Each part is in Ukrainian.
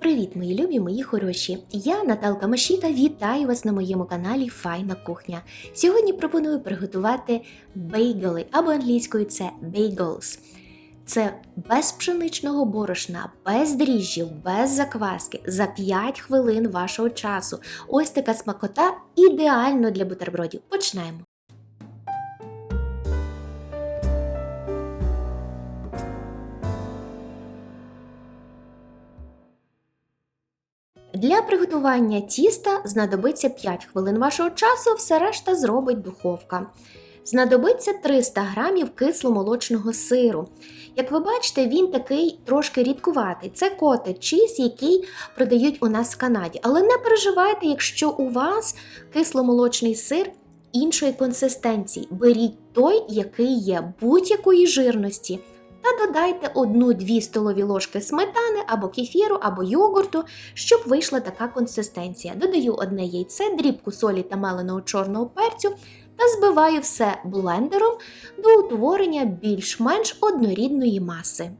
Привіт, мої любі, мої хороші! Я Наталка Машіта, вітаю вас на моєму каналі Файна кухня. Сьогодні пропоную приготувати бейгели, або англійською це bagels. Це без пшеничного борошна, без дріжджів, без закваски, за 5 хвилин вашого часу. Ось така смакота ідеально для бутербродів. Почнемо. Для приготування тіста знадобиться 5 хвилин вашого часу, все решта зробить духовка. Знадобиться 300 г кисломолочного сиру. Як ви бачите, він такий трошки рідкуватий. Це коте чіз, який продають у нас в Канаді. Але не переживайте, якщо у вас кисломолочний сир іншої консистенції. Беріть той, який є будь-якої жирності. Та додайте 1-2 столові ложки сметани або кефіру, або йогурту, щоб вийшла така консистенція. Додаю одне яйце, дрібку солі та меленого чорного перцю та збиваю все блендером до утворення більш-менш однорідної маси.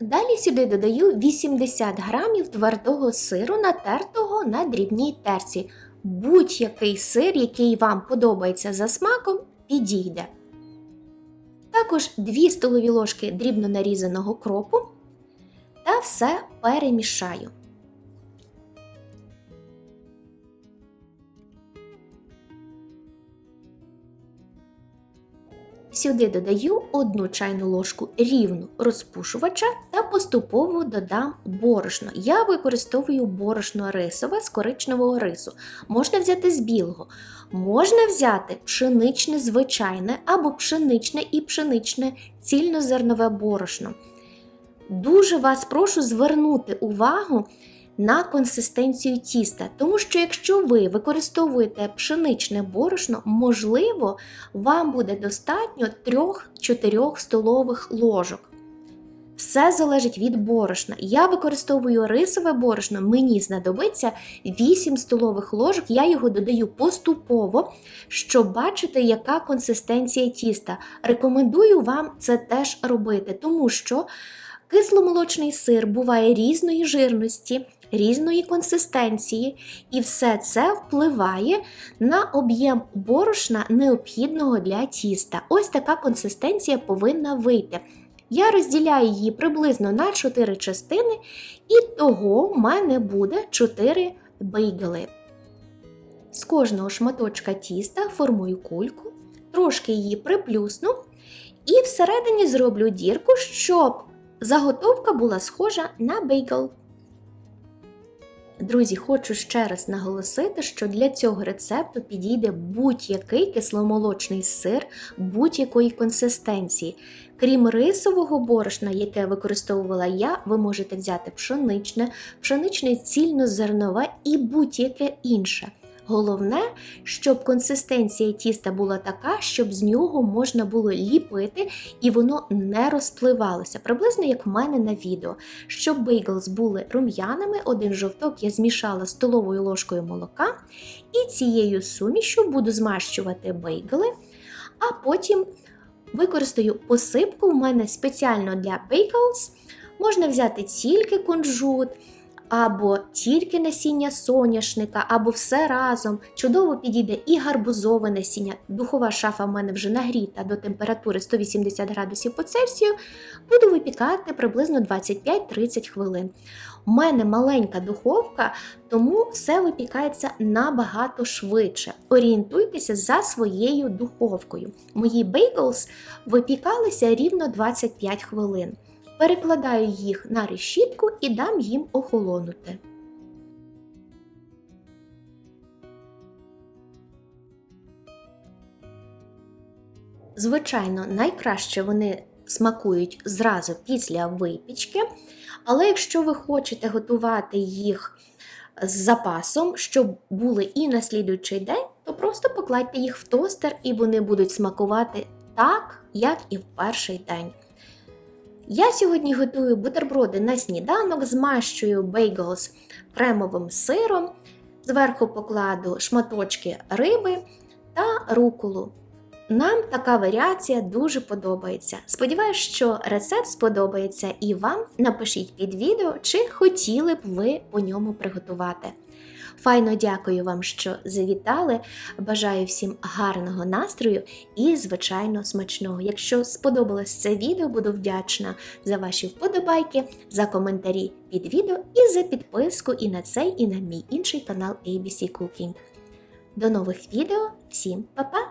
Далі сюди додаю 80 грамів твердого сиру, натертого на дрібній терці. Будь-який сир, який вам подобається за смаком, підійде. Також 2 столові ложки дрібно нарізаного кропу та все перемішаю. Сюди додаю 1 чайну ложку рівну розпушувача поступово додам борошно. Я використовую борошно рисове з коричневого рису. Можна взяти з білого, можна взяти пшеничне звичайне або пшеничне і пшеничне цільнозернове борошно. Дуже вас прошу звернути увагу на консистенцію тіста, тому що якщо ви використовуєте пшеничне борошно, можливо, вам буде достатньо 3-4 столових ложок. Все залежить від борошна. Я використовую рисове борошно, мені знадобиться 8 столових ложок, я його додаю поступово, щоб бачити, яка консистенція тіста. Рекомендую вам це теж робити, тому що кисломолочний сир буває різної жирності різної консистенції, і все це впливає на об'єм борошна, необхідного для тіста. Ось така консистенція повинна вийти. Я розділяю її приблизно на 4 частини, і того в мене буде 4 бейгели. З кожного шматочка тіста формую кульку, трошки її приплюсну, і всередині зроблю дірку, щоб заготовка була схожа на бейгл. Друзі, хочу ще раз наголосити, що для цього рецепту підійде будь-який кисломолочний сир будь-якої консистенції. Крім рисового борошна, яке використовувала я, ви можете взяти пшеничне, пшеничне цільнозернове і будь-яке інше. Головне, щоб консистенція тіста була така, щоб з нього можна було ліпити і воно не розпливалося, приблизно як в мене на відео. Щоб бейглс були рум'яними, один жовток я змішала столовою ложкою молока, і цією сумішю буду змащувати бейгли, а потім використаю посипку у мене спеціально для пейклс. Можна взяти тільки кунжут або тільки насіння соняшника, або все разом. Чудово підійде і гарбузове насіння. Духова шафа в мене вже нагріта до температури 180 градусів по Цельсію. Буду випікати приблизно 25-30 хвилин. У мене маленька духовка, тому все випікається набагато швидше. Орієнтуйтеся за своєю духовкою. Мої бейглс випікалися рівно 25 хвилин. Перекладаю їх на решітку і дам їм охолонути. Звичайно, найкраще вони смакують зразу після випічки, але якщо ви хочете готувати їх з запасом, щоб були і на слідуючий день, то просто покладьте їх в тостер і вони будуть смакувати так, як і в перший день. Я сьогодні готую бутерброди на сніданок, змащую бейглс кремовим сиром, зверху покладу шматочки риби та руколу. Нам така варіація дуже подобається. Сподіваюсь, що рецепт сподобається і вам. Напишіть під відео, чи хотіли б ви по ньому приготувати. Файно дякую вам, що завітали. Бажаю всім гарного настрою і, звичайно, смачного. Якщо сподобалось це відео, буду вдячна за ваші вподобайки, за коментарі під відео і за підписку і на цей, і на мій інший канал ABC Cooking. До нових відео. Всім па-па!